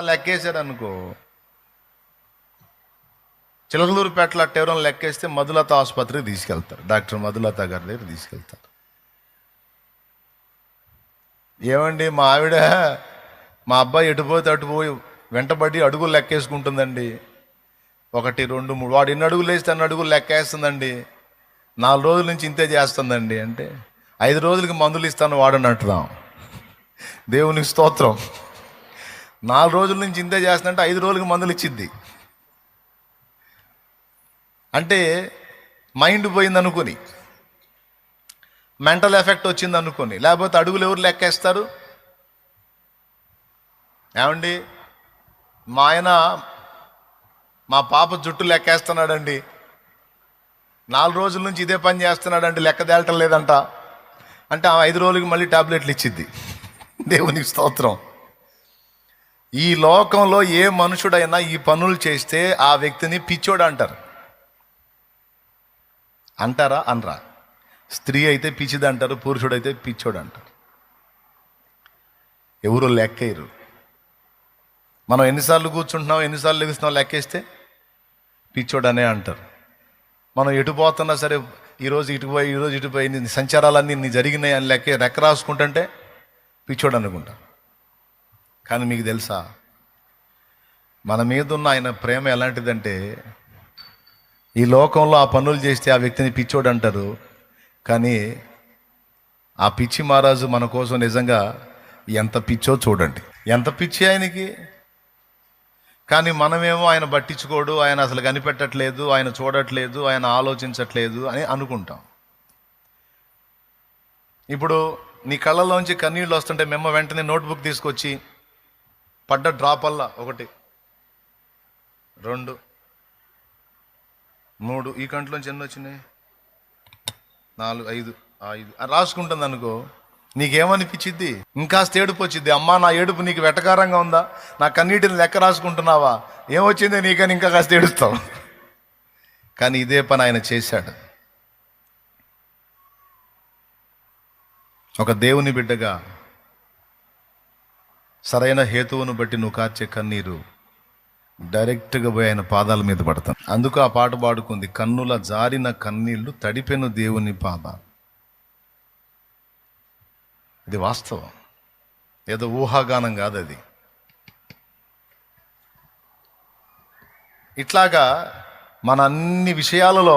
లెక్కేశాడు అనుకో చిలకలూరుపేటలో టెవరం లెక్కేస్తే మధులత ఆసుపత్రికి తీసుకెళ్తారు. డాక్టర్ మధులత గారి దగ్గర తీసుకెళ్తారు. ఏమండి మా ఆవిడ మా అబ్బాయి ఎటుపోతే అటుపోయి వెంటబడి అడుగులు లెక్కేసుకుంటుందండి. ఒకటి రెండు మూడు వాడు ఎన్ని అడుగులు వేస్తే అన్ని అడుగులు లెక్కేస్తుందండి. నాలుగు రోజుల నుంచి ఇంతే చేస్తుందండి. అంటే ఐదు రోజులకి మందులు ఇస్తాను వాడని అంటున్నాం. దేవునికి స్తోత్రం. నాలుగు రోజుల నుంచి ఇంతే చేస్తుందంటే ఐదు రోజులకి మందులు ఇచ్చిద్ది. అంటే మైండ్ పోయింది అనుకుని మెంటల్ ఎఫెక్ట్ వచ్చింది అనుకోని లేకపోతే అడుగులు ఎవరు లెక్కేస్తారు? ఏమండి? మా ఆయన మా పాప జుట్టు లెక్కేస్తున్నాడండి. నాలుగు రోజుల నుంచి ఇదే పని చేస్తున్నాడండి లెక్క తేలటం లేదంట. అంటే ఆ ఐదు రోజులకి మళ్ళీ టాబ్లెట్లు ఇచ్చిద్ది. దేవునికి స్తోత్రం. ఈ లోకంలో ఏ మనుషుడైనా ఈ పనులు చేస్తే ఆ వ్యక్తిని పిచ్చోడు అంటారు. అంటారా? అనరా. స్త్రీ అయితే పిచ్చిది అంటారు పురుషుడైతే పిచ్చోడు అంటారు. ఎవరు లెక్కయ్యరు మనం ఎన్నిసార్లు కూర్చుంటున్నాం ఎన్నిసార్లు లెగుస్తున్నాం లెక్కేస్తే పిచ్చోడు అనే అంటారు. మనం ఎటు పోతున్నా సరే ఈరోజు ఇటు పోయి ఈరోజు ఇటు పోయి సంచారాలన్నీ జరిగినాయి అని లెక్క రెక్క రాసుకుంటుంటే పిచ్చోడు అనుకుంటా కానీ మీకు తెలుసా? మన మీద ఉన్న ఆయన ప్రేమ ఎలాంటిదంటే ఈ లోకంలో ఆ పనులు చేస్తే ఆ వ్యక్తిని పిచ్చోడు అంటారు. కానీ ఆ పిచ్చి మహారాజు మన కోసం నిజంగా ఎంత పిచ్చో చూడండి. ఎంత పిచ్చి ఆయనకి? కానీ మనమేమో ఆయన పట్టించుకోడు ఆయన అసలు కనిపెట్టట్లేదు ఆయన చూడట్లేదు ఆయన ఆలోచించట్లేదు అని అనుకుంటాం. ఇప్పుడు నీ కళ్ళలోంచి కన్నీళ్ళు వస్తుంటే మేము వెంటనే నోట్బుక్ తీసుకొచ్చి పడ్డ డ్రాపల్లా ఒకటి. రెండు. మూడు. ఈ కంట్లోంచి ఎన్ని వచ్చినాయి? నాలుగు ఐదు. ఐదు. రాసుకుంటుంది అనుకో నీకేమనిపించిద్ది ఇంకా ఏడుపు వచ్చింది అమ్మా నా ఏడుపు నీకు వెటకారంగా ఉందా? నా కన్నీటిని లెక్క రాసుకుంటున్నావా? ఏమొచ్చింది నీకని ఇంకా కాస్త ఏడుస్తావు కానీ ఇదే పని ఆయన చేశాడు. ఒక దేవుని బిడ్డగా సరైన హేతువును బట్టి నువ్వు కార్చే కన్నీరు డైరెక్ట్గా పోయి ఆయన పాదాల మీద పడతాను. అందుకు ఆ పాట పాడుకుంది కన్నుల జారిన కన్నీళ్ళు తడిపెను దేవుని పాద. ఇది వాస్తవం. ఏదో ఊహాగానం కాదు అది. ఇట్లాగా మన అన్ని విషయాలలో